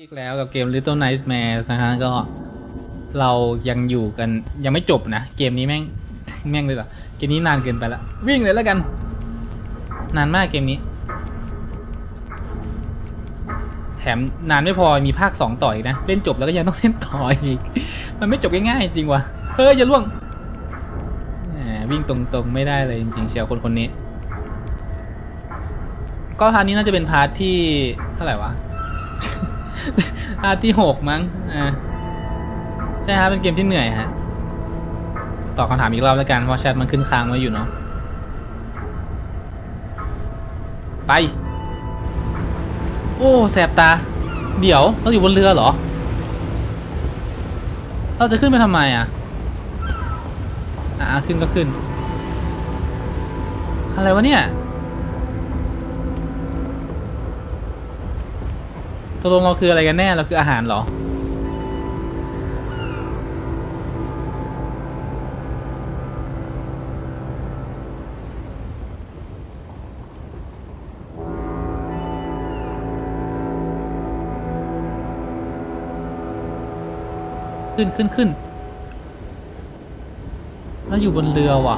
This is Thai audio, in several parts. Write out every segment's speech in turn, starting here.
อีกแล้วกับเกม Little Nightmares นะฮะก็เรายังอยู่กันยังไม่จบนะ เกมนี้แม่งแม่งเลยเหรอเกมนี้นานเกินไปละวิ่งเลยแล้วกัน นานมากเกมนี้ แถมนานไม่พอมีภาคสองต่ออีกนะ เล่นจบแล้วก็ยังต้องเล่นต่ออีก มันไม่จบง่ายๆจริงวะเฮ้ยอย่าล่วงวิ่งตรงๆไม่ได้เลยจริงๆเชียวคนคนนี้ ก็พาร์ทนี้น่าจะเป็นพาร์ทที่เท่าไหร่วะ พาร์ทที่หกมั้ง อ่า ใช่ฮะเป็นเกมที่เหนื่อยฮะ ตอบคำถามอีกรอบแล้วกัน เพราะแชทมันขึ้นค้างไว้อยู่เนาะ ไป โอ้ แสบตา เดี๋ยว เราอยู่บนเรือเหรอ เราจะขึ้นไปทำไมอะ อ่าขึ้นก็ขึ้น อะไรวะเนี่ย ตกลงเราคืออะไรกันแน่ เราคืออาหารเหรอ ขึ้นขึ้นขึ้น แล้วอยู่บนเรือว่ะ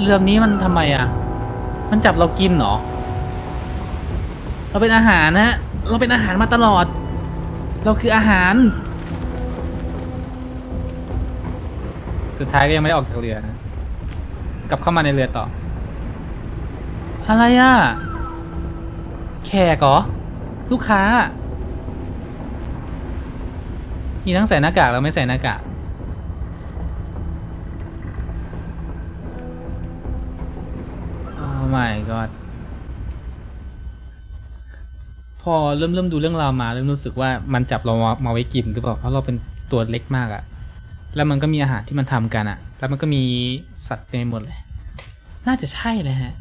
เรือนี้มันทำไมอะ มันจับเรากินเหรอ เราเป็นอาหารนะฮะ เราเป็นอาหารมาตลอด เราคืออาหาร สุดท้ายก็ยังไม่ได้ออกจากเรือนะกลับเข้ามาในเรือต่อ อะไรอะ แขกเหรอ ลูกค้า มีทั้งใส่หน้ากากแล้วไม่ใส่หน้ากากโอ้ my god พอเริ่มเริ่มดูเรื่องราวมาเริ่มรู้สึกว่ามันจับเรามามาไว้กินหรือเปล่าเพราะเราเป็นตัวเล็กมากอะแล้วมันก็มีอาหารที่มันทำกันอะแล้วมันก็มีสัตว์เต็มไปหมดเลย น่าจะใช่เลยฮะ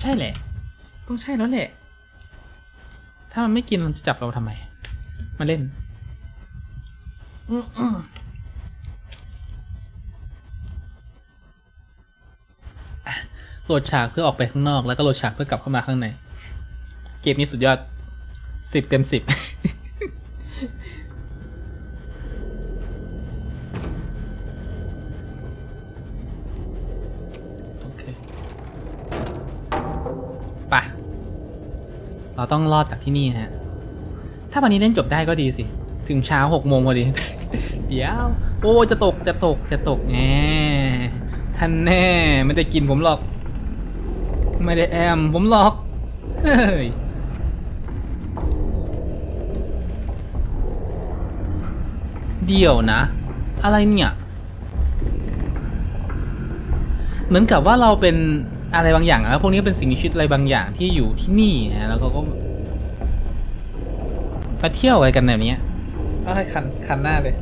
ใช่แหละ ต้องใช่แล้วแหละ ถ้ามันไม่กินมันจะจับเราทำไม มาเล่นอืมโหลดฉากเพื่อออกไปข้างนอก แล้วก็โหลดฉากเพื่อกลับเข้ามาข้างใน เกมนี้สุดยอด สิบเต็มสิบโอเคไปะเราต้องรอดจากที่นี่ฮะ ถ้าวันนี้เล่นจบได้ก็ดีสิ ถึงเช้าหกโมงพอดี เดี๋ยว โอ้จะตกจะตกจะตกแงท่านแน่ ไม่ได้กินผมหรอก ไม่ได้แอมผมหรอก เฮ้ย เดี๋ยวนะ อะไรเนี่ย เหมือนกับว่าเราเป็นอะไรบางอย่างแล้วพวกนี้เป็นสิ่งมีชีวิตอะไรบางอย่างที่อยู่ที่นี่นะแล้วก็ก็มาเที่ยวอะไรกันแบบเนี้ยเอาให้คันคันหน้าเลย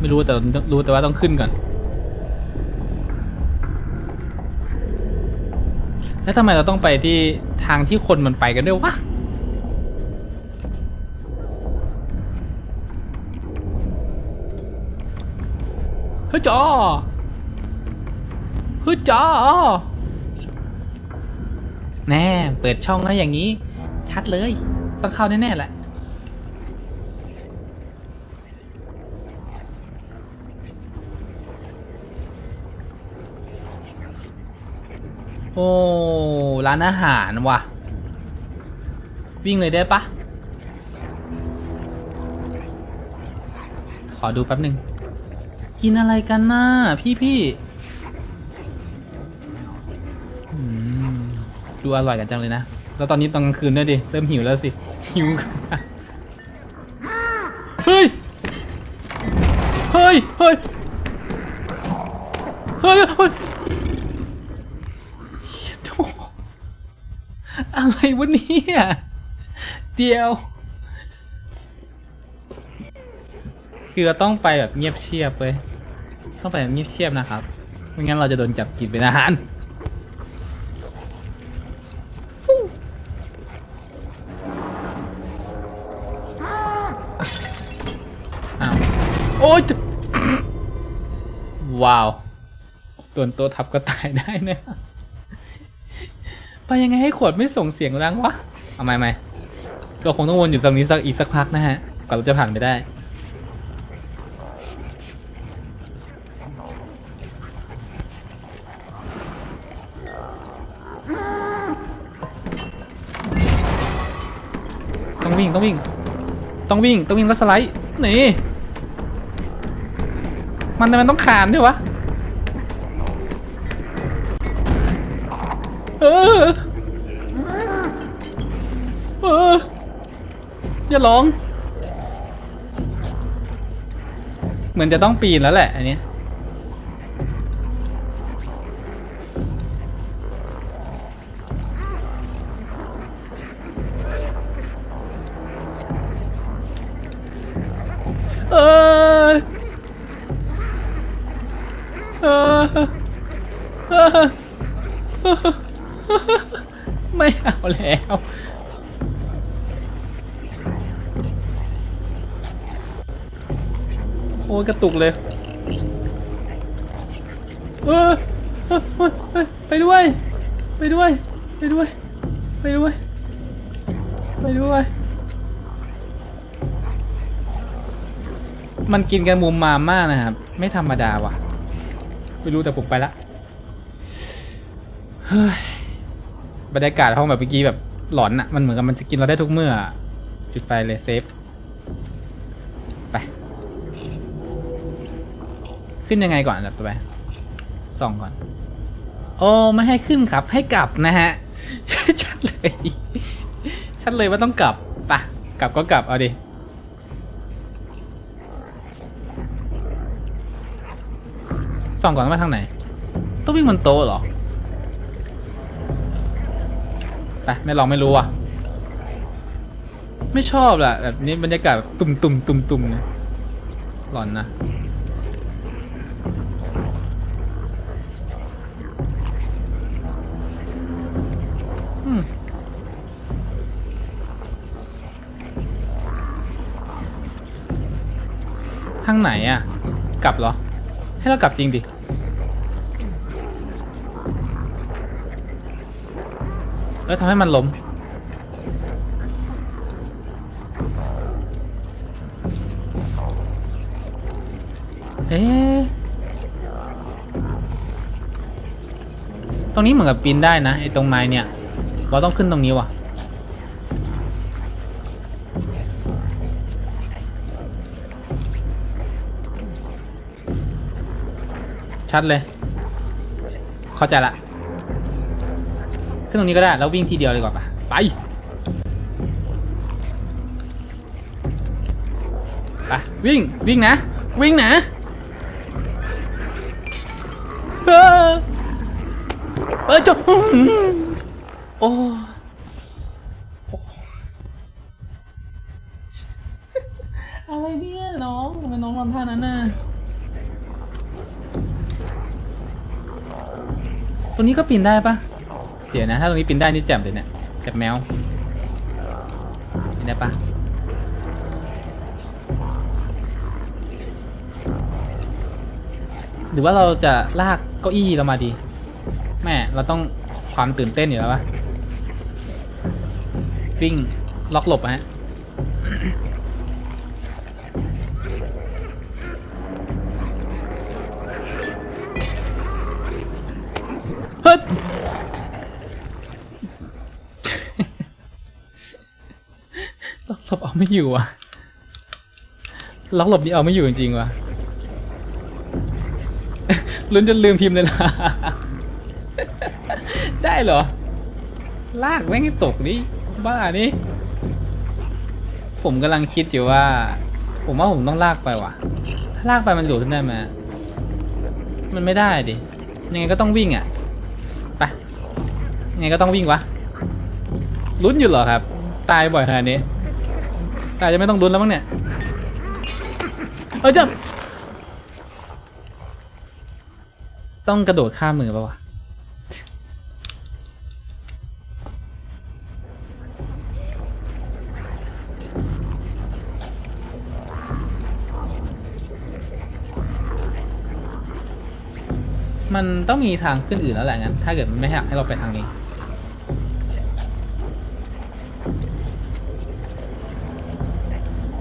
ไม่รู้แต่รู้แต่ว่าต้องขึ้นก่อน แล้วทำไมเราต้องไปที่ทางที่คนมันไปกันด้วยวะ เฮ้ยจอเฮ้ยจอแน่ เปิดช่องแล้วอย่างนี้ ชัดเลย ต้องเข้าแน่ๆแหละโอ้ ร้านอาหารว่ะ วิ่งเลยได้ปะ ขอดูแป๊บหนึ่ง กินอะไรกันน่ะพี่พี่ดูอร่อยกันจังเลยนะ แล้วตอนนี้ตอนกลางคืนด้วยดิ เริ่มหิวแล้วสิ หิวเฮ้ย เฮ้ย เฮ้ย เฮ้ย เฮ้ยอะไรวะเนี่ยเดียว คือเราต้องไปแบบเงียบเชียบเว้ยต้องไปแบบเงียบเชียบนะครับไม่งั้นเราจะโดนจับกินเป็นอาหารฟู่อ้าวโอ๊ยว้าวโดนตัวทับก็ตายได้นะไปยังไงให้ขวดไม่ส่งเสียงดังวะ เอาไม่ไม่เราคงต้องวนอยู่ตรงนี้สักอีกสักพักนะฮะกว่าเราจะผ่านไปได้ ต้องวิ่ง ต้องวิ่ง ต้องวิ่งแล้วสไลด์นี่มันทำไมต้องขานด้วยวะ เออ เออ อย่าร้อง เหมือนจะต้องปีนแล้วแหละอันนี้ แล้วโอ้ยกระตุกเลยเออเออเออเออไปด้วย ไปด้วย ไปด้วย ไปด้วย ไปด้วย มันกินกันมุมมามมากนะครับ ไม่ธรรมดาว่ะ ไม่รู้แต่ผมไปละ เฮ้ย บรรยากาศห้องแบบเมื่อกี้แบบหลอนอะมันเหมือนกับมันจะกินเราได้ทุกเมื่ออะจุดไฟเลยเซฟ ไป ขึ้นยังไงก่อนอันดับต่อไปส่องก่อน โอ้ไม่ให้ขึ้นครับ ให้กลับนะฮะ ชัดเลย ชัดเลยว่าต้องกลับปะกลับก็กลับเอาดิ ส่องก่อนว่าทางไหน ต้องวิ่งบนโต๊ะเหรอ ไปไม่ลองไม่รู้อะ ไม่ชอบแหละแบบนี้บรรยากาศแบบตุ่มตุ่มตุ่มตุ่มเนี่ยหลอนนะทางไหนอะ กลับเหรอ ให้เรากลับจริงดิ แล้วทำให้มันล้ม เอ๊ะตรงนี้เหมือนกับปีนได้นะไอ้ตรงไม้เนี่ย เราต้องขึ้นตรงนี้ว่ะ ชัดเลย เข้าใจละ ตรงนี้ก็ได้ แล้ววิ่งทีเดียวเลยกว่าปะไป ไป วิ่ง วิ่งนะ วิ่งนะเออเออจบโอ้อะไรเนี่ยน้องทำไมน้องทำท่านั้นน่ะตรงนี้ก็ปีนได้ปะ เดี๋ยวนะ ถ้าตรงนี้ปีนได้นี่แจ่มเลยเนี่ยแจ่มแมวปีนได้ปะหรือว่าเราจะลากเก้าอี้เรามาดี แม่เราต้องความตื่นเต้นอยู่แล้วปะวิ่งล็อกหลบฮะเฮ้ย ไม่อยู่อะล็อกหลบนี่เอาไม่อยู่จริงๆว่ะลุ้นจนลืมพิมพ์เลยล่ะ ได้เหรอ ลากแม่งให้ตกนี่บ้านี่ผมกำลังคิดอยู่ว่า ผมว่าผมต้องลากไปว่ะ ถ้าลากไปมันหลุดขึ้นได้ไหมมันไม่ได้ดิ ยังไงก็ต้องวิ่งอะ ไป ยังไงก็ต้องวิ่งวะลุ้นอยู่เหรอครับ ตายบ่อยขนาดนี้ ตายจะไม่ต้องลุ้นแล้วมั้งเนี่ย เออเจ้าต้องกระโดดข้ามมือปะวะมันต้องมีทางขึ้นอื่นแล้วแหละงั้น ถ้าเกิดมันไม่อยากให้เราไปทางนี้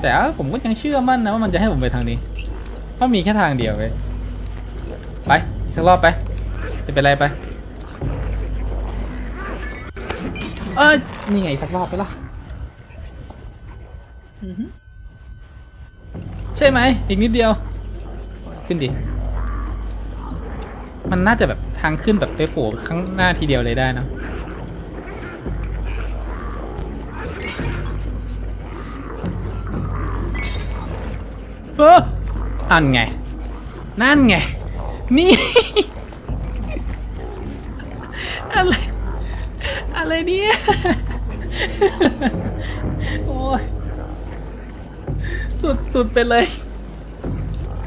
แต่ผมก็ยังเชื่อมั่นนะว่ามันจะให้ผมไปทางนี้เพราะมีแค่ทางเดียวเว้ยไปอีกสักรอบไปจะเป็นไรไป เอ้ยนี่ไงสักรอบไปละอือหือใช่ไหมอีกนิดเดียว ขึ้นดิ มันน่าจะแบบทางขึ้นแบบไปโผล่ข้างหน้าทีเดียวเลยได้นะ เอออันไง นั่นไง นี่ อะไร อะไรเนี่ย โอ้ย สุดสุดไปเลย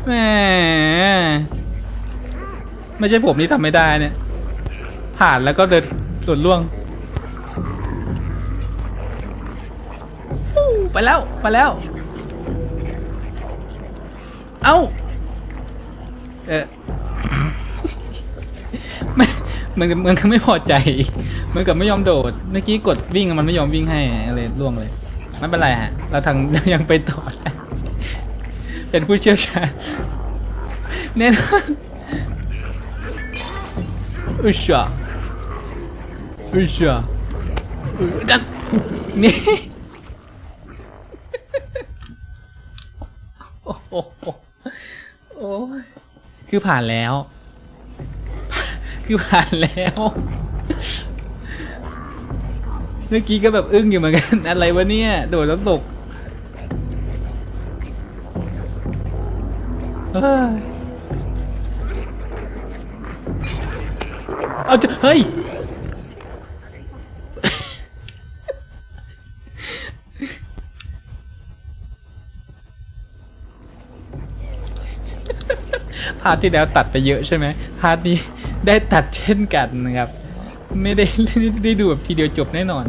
แหมไม่ใช่ผมที่ทำไม่ได้เนี่ย ผ่านแล้วก็เดินส่วนล่วงไปแล้ว ไปแล้ว อ้า เออไม่เหมือนกับเหมือนกับไม่พอใจเหมือนกับไม่ยอมโดด เมื่อกี้กดวิ่งมันไม่ยอมวิ่งให้เลยล่วงเลย ไม่เป็นไรฮะ เราทางยังไปต่อได้เป็นผู้เชี่ยวชาญแน่นอนอุชาอุชาดันนี่ โอ้โหโอ้ย คือผ่านแล้ว คือผ่านแล้ว เมื่อกี้ก็แบบอึ้งอยู่เหมือนกัน อะไรวะเนี่ย โดดแล้วตกเอาจะเฮ้ย พาร์ทที่แล้วตัดไปเยอะใช่ไหมพาร์ทนี้ได้ตัดเช่นกันนะครับ ไม่ได้ได้ดูแบบทีเดียวจบแน่นอน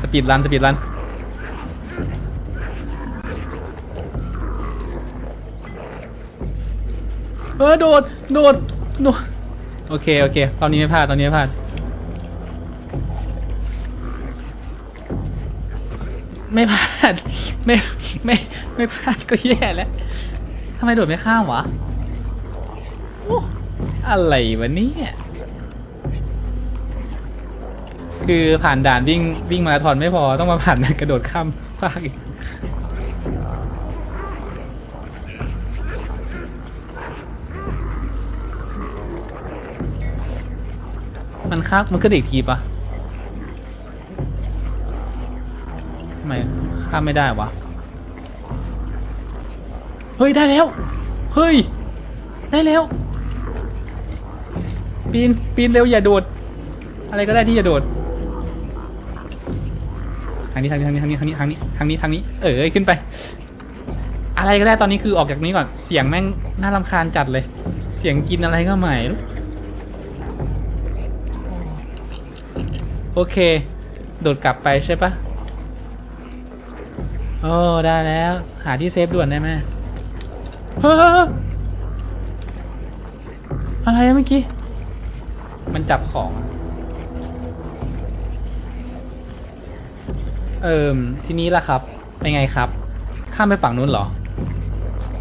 สปีดรันสปีดรันเออโดดโดดโดดโอเคโอเคตอนนี้ไม่พลาดตอนนี้ไม่พลาดไม่พลาด ไม่ไม่ไม่พลาดก็แย่แล้วทำไมโดดไม่ข้ามวะโอ้อะไรวะเนี่ยคือผ่านด่านวิ่งวิ่งมาราธอนไม่พอต้องมาผ่านกระโดดข้ามภาคอีกมันข้ามมันก็เด็กทีปะ ข้ามไม่ได้วะ เฮ้ย ได้แล้ว เฮ้ย ได้แล้ว ปีน ปีนเร็วอย่าโดด อะไรก็ได้ที่อย่าโดด ทางนี้ทางนี้ทางนี้ทางนี้ทางนี้ทางนี้ทางนี้ เออขึ้นไป อะไรก็ได้ตอนนี้คือออกจากนี้ก่อน เสียงแม่งน่ารำคาญจัดเลย เสียงกินอะไรก็ใหม่โอเค โดดกลับไปใช่ปะ อ้ได้แล้ว หาที่เซฟด่วนได้ไหมเฮ้ยอะไรเมื่อกี้ มันจับของ เอิมทีนี้ล่ะครับ เป็นไงครับ ข้ามไปฝั่งนู้นเหรอ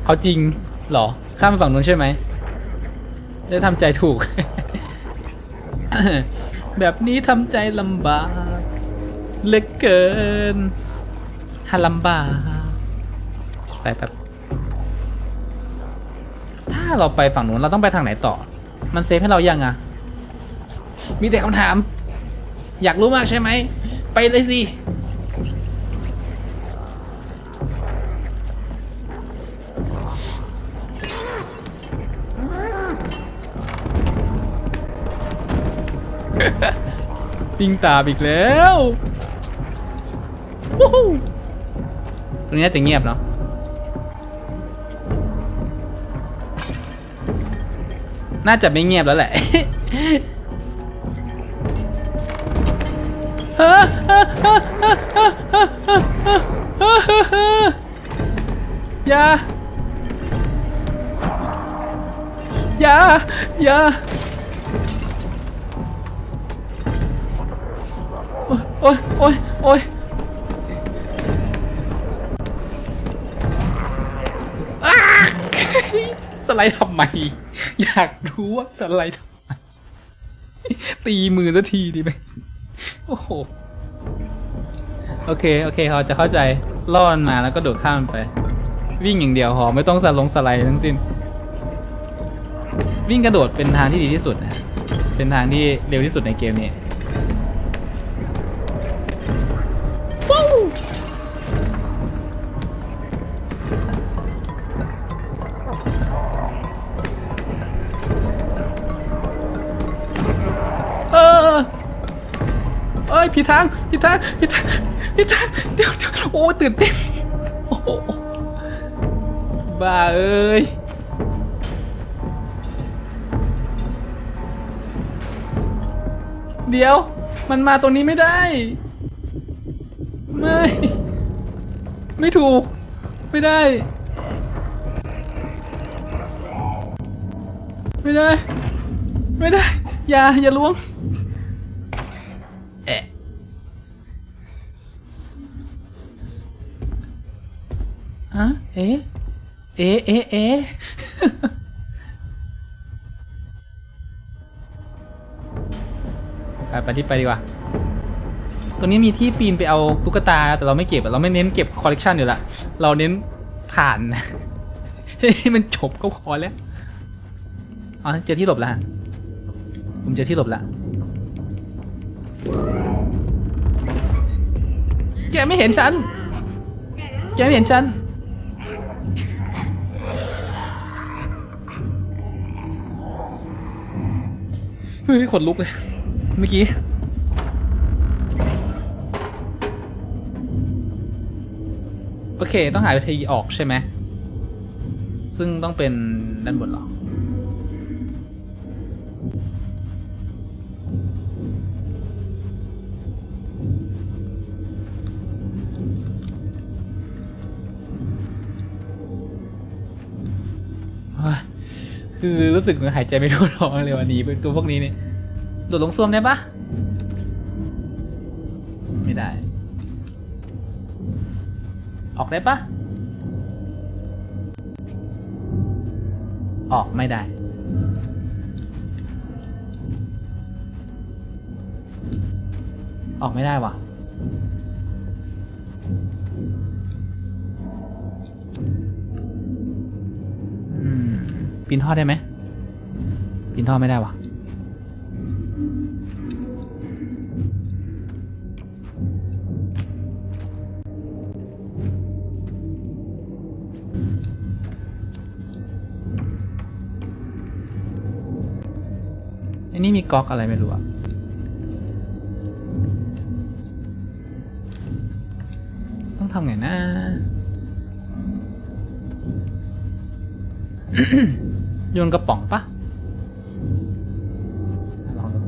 เอาจริงเหรอ ข้ามไปฝั่งนู้นใช่ไหม ได้ทำใจถูก แบบนี้ทำใจลำบากเหลือเกิน ฮาลำบากไปแบบถ้าเราไปฝั่งนู้นเราต้องไปทางไหนต่อ มันเซฟให้เรายังอะมีแต่คำถาม อยากรู้มากใช่ไหม ไปเลยสิ ปิงตามอีกแล้ว วู้ฮู้ต รงนี้จะเงียบเนาะน่าจะไม่เงียบแล้วแหละอย่าอย่าอย่าโอ้ยโอ้ยโอ้ย ไลด์ทำไม อยากรู้ว่าสไลด์ทำไม ตีมือสักทีดีไหมโอ้โห โอเค โอเคเขาจะเข้าใจล่อมันมาแล้วก็โดดข้ามมันไป วิ่งอย่างเดียวพอไม่ต้องสลงสไลด์ทั้งสิ้น วิ่งกระโดดเป็นทางที่ดีที่สุดนะเป็นทางที่เร็วที่สุดในเกมนี้ เอ้ยผิดทางผิดทางผิดทางผิดทางเดี๋ยวเดี๋ยวโอ้ตื่นเต้นโอ้บ้าเอ้ยเดี๋ยว มันมาตรงนี้ไม่ได้ ไม่ ไม่ถูก ไม่ได้ ไม่ได้ ไม่ได้ อย่า อย่าล้วง เอ๊ะ เอ๊ะ เอ๊ะ เอ๊ะ ไปไปที่ไปดีกว่าตัวนี้มีที่ปีนไปเอาตุ๊กตา แต่เราไม่เก็บเราไม่เน้นเก็บคอลเลกชันอยู่ละ เราเน้นผ่านให้มันจบก็พอแล้วอ๋อเจอที่หลบละผมเจอที่หลบล้วแกไม่เห็นฉัน แกไม่เห็นฉัน เฮ้ยขนลุกเลย เมื่อกี้โอเค ต้องหาวิธีออกใช่ไหม ซึ่งต้องเป็นด้านบนหรอ คือรู้สึกเหมือนหายใจไม่ทั่วท้องเลยวันนี้เป็นตัวพวกนี้เนี่ยโดดลงส้วมได้ปะไม่ได้ ออกได้ปะออกไม่ได้ ออกไม่ได้ว่ะ ปีนท่อได้ไหมปีนท่อไม่ได้วะอันนี้มีก๊อกอะไรไม่รู้อะต้องทำไงนะ โยนกระป๋องปะลองดู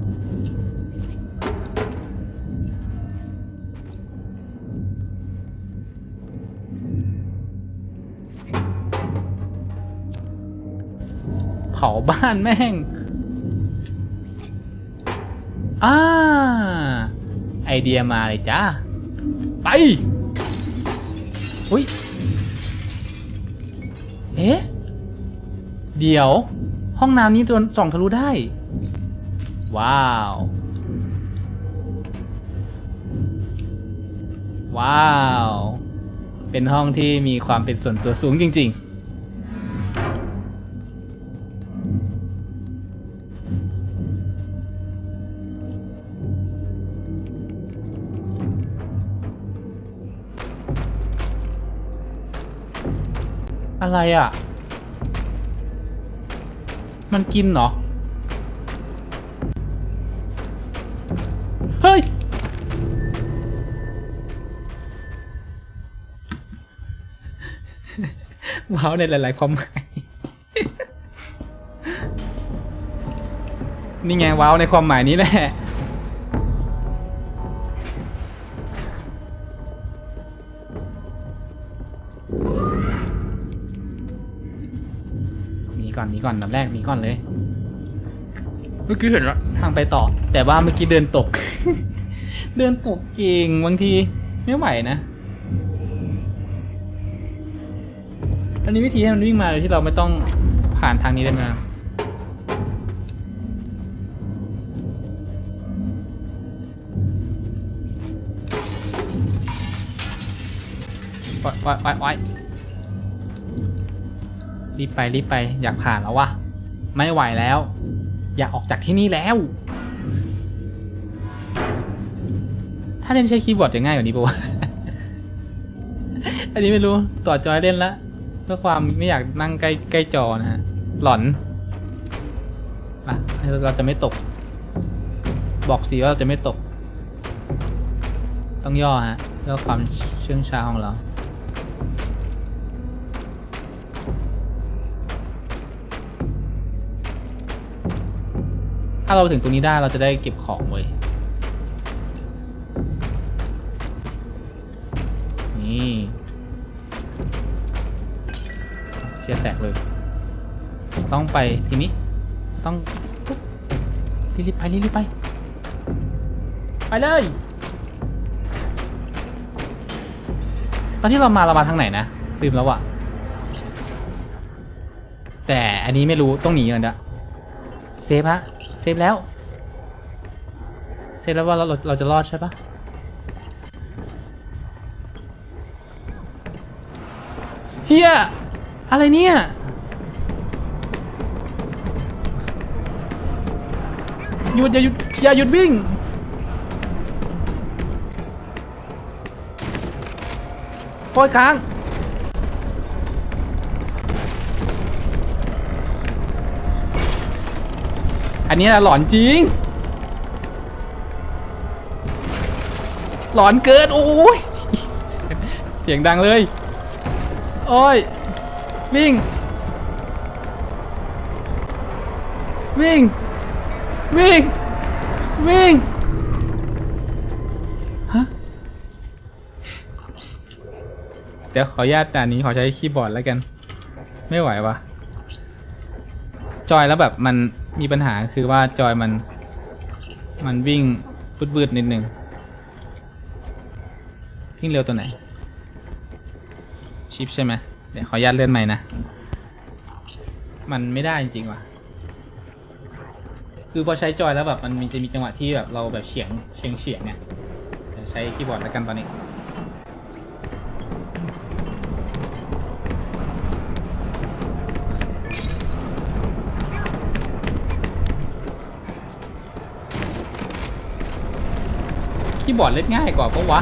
เผาบ้านแม่งอ่าไอเดียมาเลยจ้า ไป อุ้ย เอ๊ะ เดี๋ยว ห้องน้ำนี้ตัวส่องทะลุได้ ว้าว ว้าว เป็นห้องที่มีความเป็นส่วนตัวสูงจริง ๆ อะไรอะ มันกินเหรอ เฮ้ย ว้าวในหลาย ๆ ความหมาย นี่ไงว้าวในความหมายนี้แหละ ก่อนหนีก่อนดับแรกหนีก่อนเลย เมื่อกี้เห็นแล้วทางไปต่อ แต่ว่าเมื่อกี้เดินตก เดินปกเก่งบางทีไม่ไหวนะอันนี้วิธีให้มันวิ่งมาโดยที่เราไม่ต้องผ่านทางนี้ได้ไหมนะไว้ไว้ไว้ไว้ รีบไปรีบไป อยากผ่านแล้ววะไม่ไหวแล้ว อยากออกจากที่นี่แล้ว ถ้าเล่นใช้คีย์บอร์ดจะง่ายกว่านี้ปะวะอันนี้ไม่รู้ต่อจอยเล่นละเพื่อความไม่อยากนั่งใกล้ใกล้จอนะฮะ หลอนอะเราจะไม่ตก บอกสีว่าเราจะไม่ตก ต้องย่อฮะเพื่อความเชื่องช้าของเรา ถ้าเราถึงตรงนี้ได้เราจะได้เก็บของเว้ย นี่เชียแตกเลย ต้องไปทีนี้ ต้องปุ๊บรีบไปรีบไป ไปเลย ตอนที่เรามาเรามาทางไหนนะลืมแล้วอะแต่อันนี้ไม่รู้ต้องหนีกันนะเซฟฮะ ฟแล้ว เซฟแล้วว่าเราเราจะรอดใช่ปะเฮียอะไรเนี่ย หยุดอย่าหยุดอย่าหยุดวิ่ง โอยค้าง อันนี้หลอนจริง หลอนเกินโอ้ยเสียงดังเลย โอ้ย วิ่ง วิ่ง วิ่ง วิ่ง ฮะ เดี๋ยวขออนุญาตด่านนี้ขอใช้คีย์บอร์ดแล้วกัน ไม่ไหววะจอยแล้วแบบมัน มีปัญหาคือว่าจอยมัน มันวิ่งวืดๆนิดนึงวิ่งเร็วตัวไหน ชิปใช่ไหมเดี๋ยวขออนุญาตเลื่อนใหม่นะ มันไม่ได้จริงๆว่ะ คือพอใช้จอยแล้วแบบมันมีจะมีจังหวะที่แบบเราแบบเฉียงเฉียงเฉียงเนี่ยใช้คีย์บอร์ดแล้วกันตอนนี้ บอร์ดเล่นง่ายกว่าปะวะ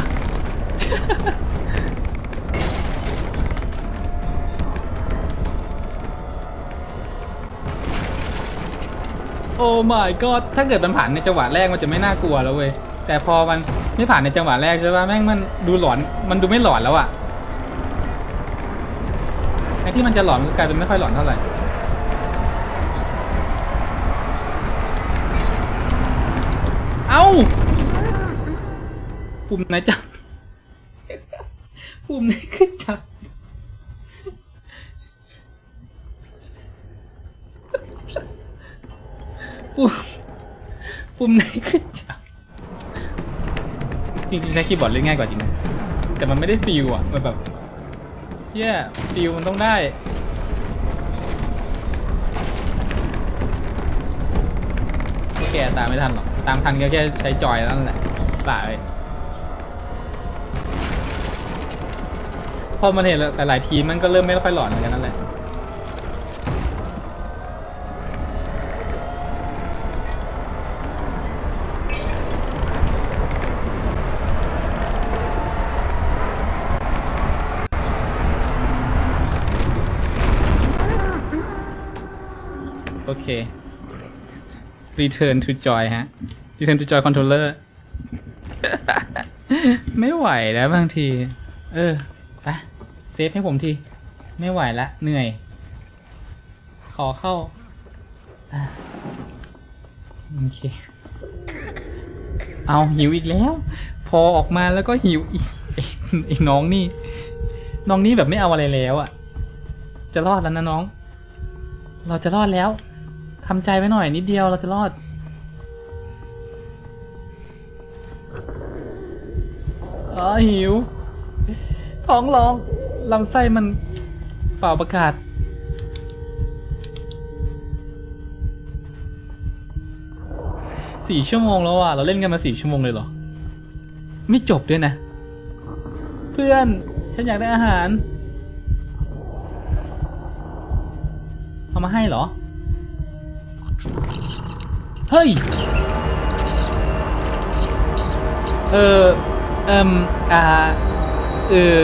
โอ้ my god ถ้าเกิดมันผ่านในจังหวะแรกมันจะไม่น่ากลัวแล้วเว้ย แต่พอมันไม่ผ่านในจังหวะแรกใช่ปะแม่งมันดูหลอน มันดูไม่หลอนแล้วอะไอ้ที่มันจะหลอนมันกลายเป็นไม่ค่อยหลอนเท่าไหร่ เอ้า ปุ่มไหนจับปุ่มไหนขึ้นจับปุ่มปุ่มไหนขึ้นจับจริงๆใช้คีย์บอร์ดเล่นง่ายกว่าจริงนะแต่มันไม่ได้ฟิลอะมันแบบเย่ฟิลมันต้องได้แกตามไม่ทันหรอก ตามทันก็แค่ใช้จอยนั่นแหละป่าเลย อมันเห็นหลายๆทีมันก็เริ่มไม่ค่อยหลอนเหมือนกันนั่นแหละโอเค return to joy ฮะ return to joy controller ไม่ไหวแล้วบางที เออ เซฟให้ผมที ไม่ไหวละ เหนื่อย ขอเข้าอโอเค เอาหิวอีกแล้ว พอออกมาแล้วก็หิวอีกไอ้น้องนี่ น้องนี่แบบไม่เอาอะไรแล้วอะ่ะ จะรอดแล้วนะน้อง เราจะรอดแล้ว ทำใจไว้หน่อยนิดเดียวเราจะรอดอ๋อหิว ท้องร้อง ลำไส้มันเป่าประกาศ สี่ชั่วโมงแล้วอะ เราเล่นกันมาสี่ชั่วโมงเลยเหรอ ไม่จบด้วยนะ เพื่อน ฉันอยากได้อาหาร เอามาให้เหรอ เฮ้ย เออเอ่มอ่า เออ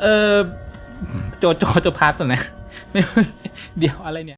เออโจโจโจพาร์ตก่อนนะไม่เดี๋ยวอะไรเนี่ย